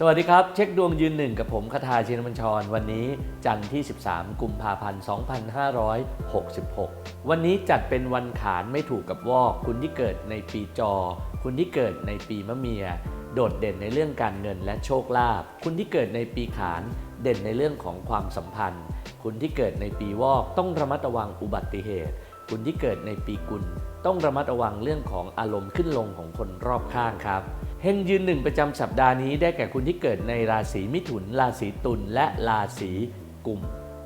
สวัสดีครับ เช็คดวงยืนหนึ่งกับผมคทาชินบัญชร วันนี้จันทร์ที่ 13 กุมภาพันธ์ 2566 วันนี้จัดเป็นวันขานไม่ถูกกับวอก คุณที่เกิดในปีจอ คุณที่เกิดในปีมะเมีย โดดเด่นในเรื่องการเงินและโชคลาภคุณที่เกิดในปีขานเด่นในเรื่องของความสัมพันธ์ คุณที่เกิดในปีวอกต้องระมัดระวังอุบัติเหตุ คุณที่เกิดในปีกุล ต้องระมัดระวังเรื่องของอารมณ์ขึ้นลงของคนรอบข้างครับเฮงยืนหนึ่งประจำสัปดาห์นี้ได้แก่คุณที่เกิดในราศีมิถุน ราศีตุลและราศีกุม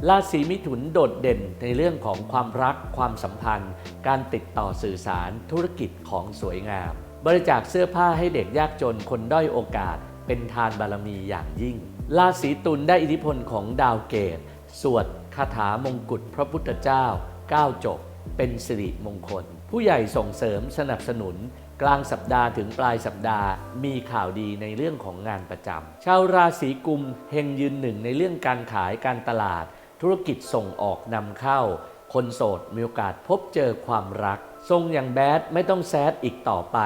ราศีมิถุนโดดเด่นในเรื่องของความรัก ความสัมพันธ์ การติดต่อสื่อสารธุรกิจของสวยงาม บริจาคเสื้อผ้าให้เด็กยากจนคนด้อยโอกาส เป็นทานบารมีอย่างยิ่ง ราศีตุลได้อิทธิพลของดาวเกต สวดคาถามงกุฎพระพุทธเจ้า 9 จบ เป็นสิริมงคล ผู้ใหญ่ส่งเสริมสนับสนุน กลางสัปดาห์ถึงปลายสัปดาห์ มีข่าวดีในเรื่องของงานประจำชาวราศีกุมเฮงยืนหนึ่งในเรื่องการขายการตลาด ธุรกิจส่งออกนำเข้า คนโสดมีโอกาสพบเจอความรัก ทรงอย่างแบดไม่ต้องแซดอีกต่อไป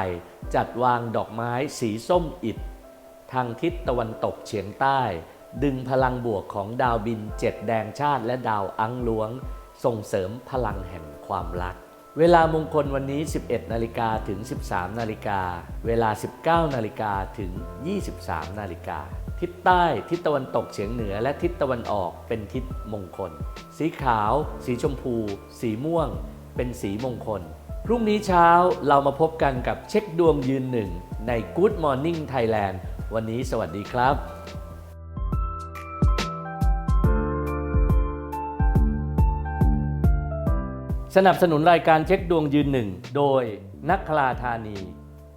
จัดวางดอกไม้สีส้มอิฐทางทิศตะวันตกเฉียงใต้ ดึงพลังบวกของดาวบินเจ็ดแดงชาติและดาวอังลวง ส่งเสริมพลังแห่งความรัก เวลามงคลวันนี้ 11 นาฬิกาถึง 13 นาฬิกา เวลา 19 นาฬิกาถึง 23 นาฬิกา ทิศใต้ ทิศตะวันตกเฉียงเหนือ และทิศตะวันออกเป็นทิศมงคล สีขาว สีชมพู สีม่วง เป็นสีมงคล พรุ่งนี้เช้าเรามาพบกันกับเช็คดวงยืนหนึ่งใน Good Morning Thailand วันนี้สวัสดีครับ สนับสนุนรายการเช็คดวงยืนหนึ่งโดยนักคลาธานี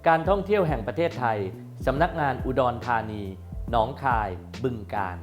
การท่องเที่ยวแห่งประเทศไทย สำนักงานอุดรธานี หนองคาย บึงกาฬ